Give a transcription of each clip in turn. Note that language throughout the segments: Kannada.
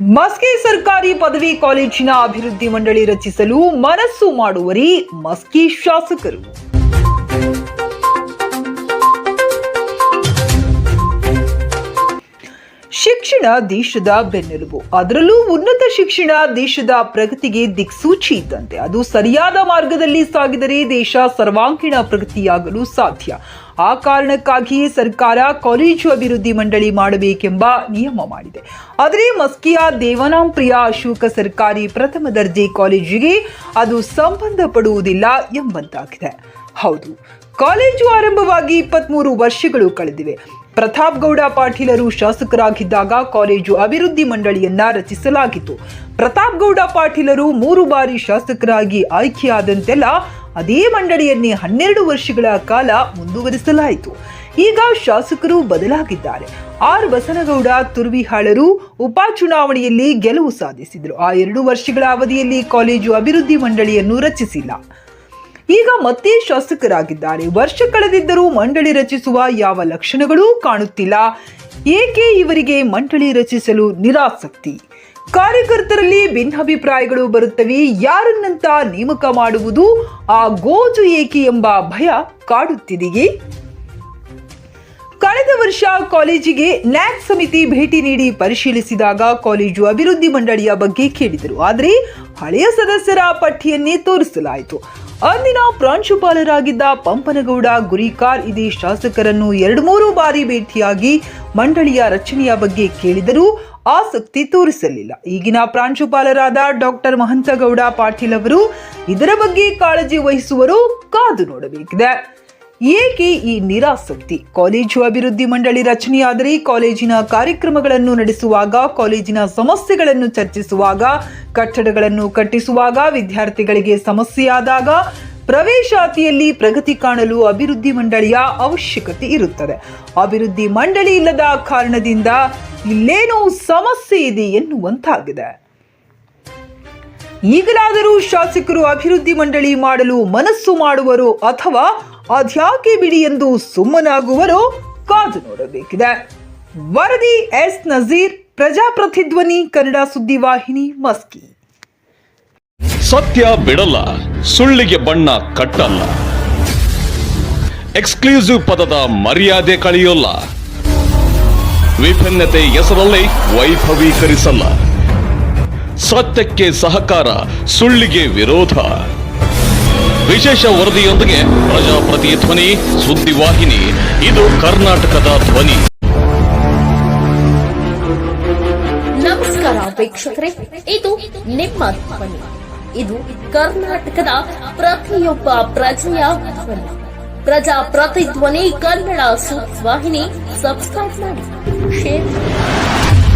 ಮಸ್ಕಿ ಸರ್ಕಾರಿ ಪದವಿ ಕಾಲೇಜಿನ ಅಭಿವೃದ್ಧಿ ಮಂಡಳಿ ರಚಿಸಲು ಮನಸ್ಸು ಮಾಡುವರಿ ಮಸ್ಕಿ ಶಾಸಕರು. ಶಿಕ್ಷಣ ದೇಶದ ಬೆನ್ನೆಲುಬು. ಅದರಲ್ಲೂ ಉನ್ನತ ಶಿಕ್ಷಣ ದೇಶದ ಪ್ರಗತಿಗೆ ದಿಕ್ಸೂಚಿ ಇದ್ದಂತೆ. ಅದು ಸರಿಯಾದ ಮಾರ್ಗದಲ್ಲಿ ಸಾಗಿದರೆ ದೇಶ ಸರ್ವಾಂಗೀಣ ಪ್ರಗತಿಯಾಗಲು ಸಾಧ್ಯ. ಆ ಕಾರಣಕ್ಕಾಗಿ ಸರ್ಕಾರ ಕಾಲೇಜು ಅಭಿವೃದ್ಧಿ ಮಂಡಳಿ ಮಾಡಬೇಕೆಂಬ ನಿಯಮ ಮಾಡಿದೆ. ಆದರೆ ಮಸ್ಕಿಯಾ ದೇವನಾಂಪ್ರಿಯ ಅಶೋಕ ಸರ್ಕಾರಿ ಪ್ರಥಮ ದರ್ಜೆ ಕಾಲೇಜಿಗೆ ಅದು ಸಂಬಂಧಪಡುವುದಿಲ್ಲ ಎಂಬಂತಾಗಿದೆ. ಹೌದು, ಕಾಲೇಜು ಆರಂಭವಾಗಿ ಇಪ್ಪತ್ಮೂರು ವರ್ಷಗಳು ಕಳೆದಿವೆ. ಪ್ರತಾಪ್ ಗೌಡ ಪಾಟೀಲರು ಶಾಸಕರಾಗಿದ್ದಾಗ ಕಾಲೇಜು ಅಭಿವೃದ್ಧಿ ಮಂಡಳಿಯನ್ನ ರಚಿಸಲಾಗಿತ್ತು. ಪ್ರತಾಪ್ ಗೌಡ ಪಾಟೀಲರು ಮೂರು ಬಾರಿ ಶಾಸಕರಾಗಿ ಆಯ್ಕೆಯಾದಂತೆಲ್ಲ ಅದೇ ಮಂಡಳಿಯನ್ನೇ ಹನ್ನೆರಡು ವರ್ಷಗಳ ಕಾಲ ಮುಂದುವರಿಸಲಾಯಿತು. ಈಗ ಶಾಸಕರು ಬದಲಾಗಿದ್ದಾರೆ. ಆರ್ ಬಸನಗೌಡ, ತುರ್ವಿಹಾಳರು ಉಪಚುನಾವಣೆಯಲ್ಲಿ ಗೆಲುವು ಸಾಧಿಸಿದರು. ಆ ಎರಡು ವರ್ಷಗಳ ಅವಧಿಯಲ್ಲಿ ಕಾಲೇಜು ಅಭಿವೃದ್ಧಿ ಮಂಡಳಿಯನ್ನು ರಚಿಸಿಲ್ಲ. ಈಗ ಮತ್ತೆ ಶಾಸಕರಾಗಿದ್ದಾರೆ. ವರ್ಷ ಕಳೆದಿದ್ದರೂ ಮಂಡಳಿ ರಚಿಸುವ ಯಾವ ಲಕ್ಷಣಗಳೂ ಕಾಣುತ್ತಿಲ್ಲ. ಏಕೆ ಇವರಿಗೆ ಮಂಡಳಿ ರಚಿಸಲು ನಿರಾಸಕ್ತಿ? ಕಾರ್ಯಕರ್ತರಲ್ಲಿ ಭಿನ್ನಾಭಿಪ್ರಾಯಗಳು ಬರುತ್ತವೆ. ಯಾರನ್ನಂತ ನೇಮಕ ಮಾಡುವುದು ಆ ಗೋಜು ಏಕೆ ಎಂಬ ಭಯ ಕಾಡುತ್ತಿದೆಯೇ ಕಳೆದ ವರ್ಷ ಕಾಲೇಜಿಗೆ ನ್ಯಾಕ್ ಸಮಿತಿ ಭೇಟಿ ನೀಡಿ ಪರಿಶೀಲಿಸಿದಾಗ ಕಾಲೇಜು ಅಭಿವೃದ್ಧಿ ಮಂಡಳಿಯ ಬಗ್ಗೆ ಕೇಳಿದರು. ಆದರೆ ಹಳೆಯ ಸದಸ್ಯರ ಪಟ್ಟಿಯನ್ನೇ ತೋರಿಸಲಾಯಿತು. ಅಂದಿನ ಪ್ರಾಂಶುಪಾಲರಾಗಿದ್ದ ಪಂಪನಗೌಡ ಗುರಿಕಾರ್ ಇದೇ ಶಾಸಕರನ್ನು ಎರಡು ಮೂರು ಬಾರಿ ಭೇಟಿಯಾಗಿ ಮಂಡಳಿಯ ರಚನೆಯ ಬಗ್ಗೆ ಕೇಳಿದರೂ ಆಸಕ್ತಿ ತೋರಿಸಲಿಲ್ಲ. ಈಗಿನ ಪ್ರಾಂಶುಪಾಲರಾದ ಡಾಕ್ಟರ್ ಮಹಂತಗೌಡ ಪಾಟೀಲ್ ಅವರು ಇದರ ಬಗ್ಗೆ ಕಾಳಜಿ ವಹಿಸುವರು ಕಾದು ನೋಡಬೇಕಿದೆ. ಏಕೆ ಈ ನಿರಾಸಕ್ತಿ? ಕಾಲೇಜು ಅಭಿವೃದ್ಧಿ ಮಂಡಳಿ ರಚನೆಯಾದರೆ ಕಾಲೇಜಿನ ಕಾರ್ಯಕ್ರಮಗಳನ್ನು ನಡೆಸುವಾಗ, ಕಾಲೇಜಿನ ಸಮಸ್ಯೆಗಳನ್ನು ಚರ್ಚಿಸುವಾಗ, ಕಟ್ಟಡಗಳನ್ನು ಕಟ್ಟಿಸುವಾಗ, ವಿದ್ಯಾರ್ಥಿಗಳಿಗೆ ಸಮಸ್ಯೆಯಾದಾಗ ಪ್ರವೇಶಾತಿಯಲ್ಲಿ ಪ್ರಗತಿ ಕಾಣಲು ಅಭಿವೃದ್ಧಿ ಮಂಡಳಿಯ ಅವಶ್ಯಕತೆ ಇರುತ್ತದೆ. ಅಭಿವೃದ್ಧಿ ಮಂಡಳಿ ಇಲ್ಲದ ಕಾರಣದಿಂದ ಇಲ್ಲೇನೋ ಸಮಸ್ಯೆ ಇದೆ ಎನ್ನುವಂತಾಗಿದೆ. ಈಗಲಾದರೂ ಶಾಸಕರು ಅಭಿವೃದ್ಧಿ ಮಂಡಳಿ ಮಾಡಲು ಮನಸ್ಸು ಮಾಡುವರು ಅಥವಾ ಅದ್ಯಾಕೆ ಬಿಡಿ ಎಂದು ಸುಮ್ಮನಾಗುವರು ಕಾದು ನೋಡಬೇಕಿದೆ. ವರದಿ ಎಸ್ ನಜೀರ್, ಪ್ರಜಾಪ್ರತಿಧ್ವನಿ ಕನ್ನಡ ಸುದ್ದಿವಾಹಿನಿ ಮಸ್ಕಿ. ಸತ್ಯ ಬಿಡಲ್ಲ, ಸುಳ್ಳಿಗೆ ಬಣ್ಣ ಕಟ್ಟಲ್ಲ. ಎಕ್ಸ್ಕ್ಲೂಸಿವ್ ಪದದ ಮರ್ಯಾದೆ ಕಳೆಯೋಲ್ಲ. ವಿಭಿನ್ನತೆ ಹೆಸರಲ್ಲಿ ವೈಭವೀಕರಿಸಲ್ಲ. ಸತ್ಯಕ್ಕೆ ಸಹಕಾರ, ಸುಳ್ಳಿಗೆ ವಿರೋಧ. ವಿಶೇಷ ವರದಿಯೊಂದಿಗೆ ಪ್ರಜಾಪ್ರತಿ ಧ್ವನಿ ಸುದ್ದಿವಾಹಿನಿ ಇದು ಕರ್ನಾಟಕದ ಧ್ವನಿ. ನಮಸ್ಕಾರ ವೀಕ್ಷಕರೇ, ಇದು ನಿಮ್ಮ ಧ್ವನಿ. ಇದು ಕರ್ನಾಟಕದ ಪ್ರತಿಯೊಬ್ಬ ಪ್ರಜೆಯ ಧ್ವನಿ. ಪ್ರಜಾ ಪ್ರತಿಧ್ವನಿ ಕನ್ನಡ ಸುದ್ದಿವಾಹಿನಿ ಸಬ್ಸ್ಕ್ರೈಬ್ ಮಾಡಿ.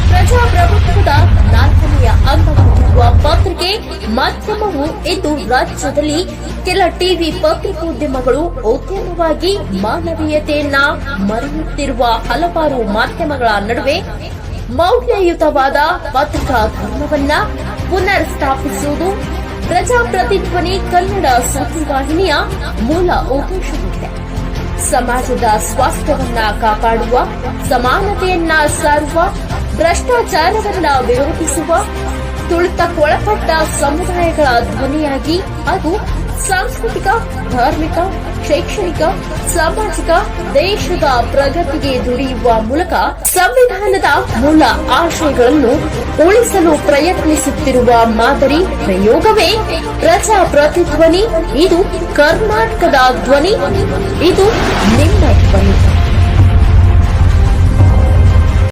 ಪ್ರಜಾಪ್ರಭುತ್ವದ ನಾಲ್ಕನೆಯ ಅಂಗವಾಗಿರುವ ಪತ್ರಿಕೆ ಮಾಧ್ಯಮವು ಇಂದು ರಾಜ್ಯದಲ್ಲಿ ಕೆಲ ಟಿವಿ ಪತ್ರಿಕೋದ್ಯಮಗಳು ಉದ್ಯಮವಾಗಿ ಮಾನವೀಯತೆಯನ್ನ ಮರೆಯುತ್ತಿರುವ ಹಲವಾರು ಮಾಧ್ಯಮಗಳ ನಡುವೆ ಮೌಲ್ಯಯುತವಾದ ಪತ್ರಿಕಾ ಧರ್ಮವನ್ನ ಪುನರ್ ಸ್ಥಾಪಿಸುವುದು ಪ್ರಜಾಪ್ರತಿಧ್ವನಿ ಕನ್ನಡ ಸುದ್ದಿವಾಹಿನಿಯ ಮೂಲ ಉದ್ದೇಶವಾಗಿದೆ. ಸಮಾಜದ ಸ್ವಾಸ್ಥ್ಯವನ್ನ ಕಾಪಾಡುವ, ಸಮಾನತೆಯನ್ನ ಸಾರುವ, ಭ್ರಷ್ಟಾಚಾರವನ್ನ ವಿರೋಧಿಸುವ ತುಳಿತಕ್ಕೊಳಪಟ್ಟ ಸಮುದಾಯಗಳ ಧ್ವನಿಯಾಗಿ ಹಾಗೂ ಸಾಂಸ್ಕೃತಿಕ, ಧಾರ್ಮಿಕ, ಶೈಕ್ಷಣಿಕ, ಸಾಮಾಜಿಕ ದೇಶದ ಪ್ರಗತಿಗೆ ದುಡಿಯುವ ಮೂಲಕ ಸಂವಿಧಾನದ ಮೂಲ ಆಶಯಗಳನ್ನು ಉಳಿಸಲು ಪ್ರಯತ್ನಿಸುತ್ತಿರುವ ಮಾದರಿ ಪ್ರಯೋಗವೇ ಪ್ರಜಾ ಪ್ರತಿಧ್ವನಿ. ಇದು ಕರ್ನಾಟಕದ ಧ್ವನಿ. ಇದು ನಿಮ್ಮ ಧ್ವನಿ.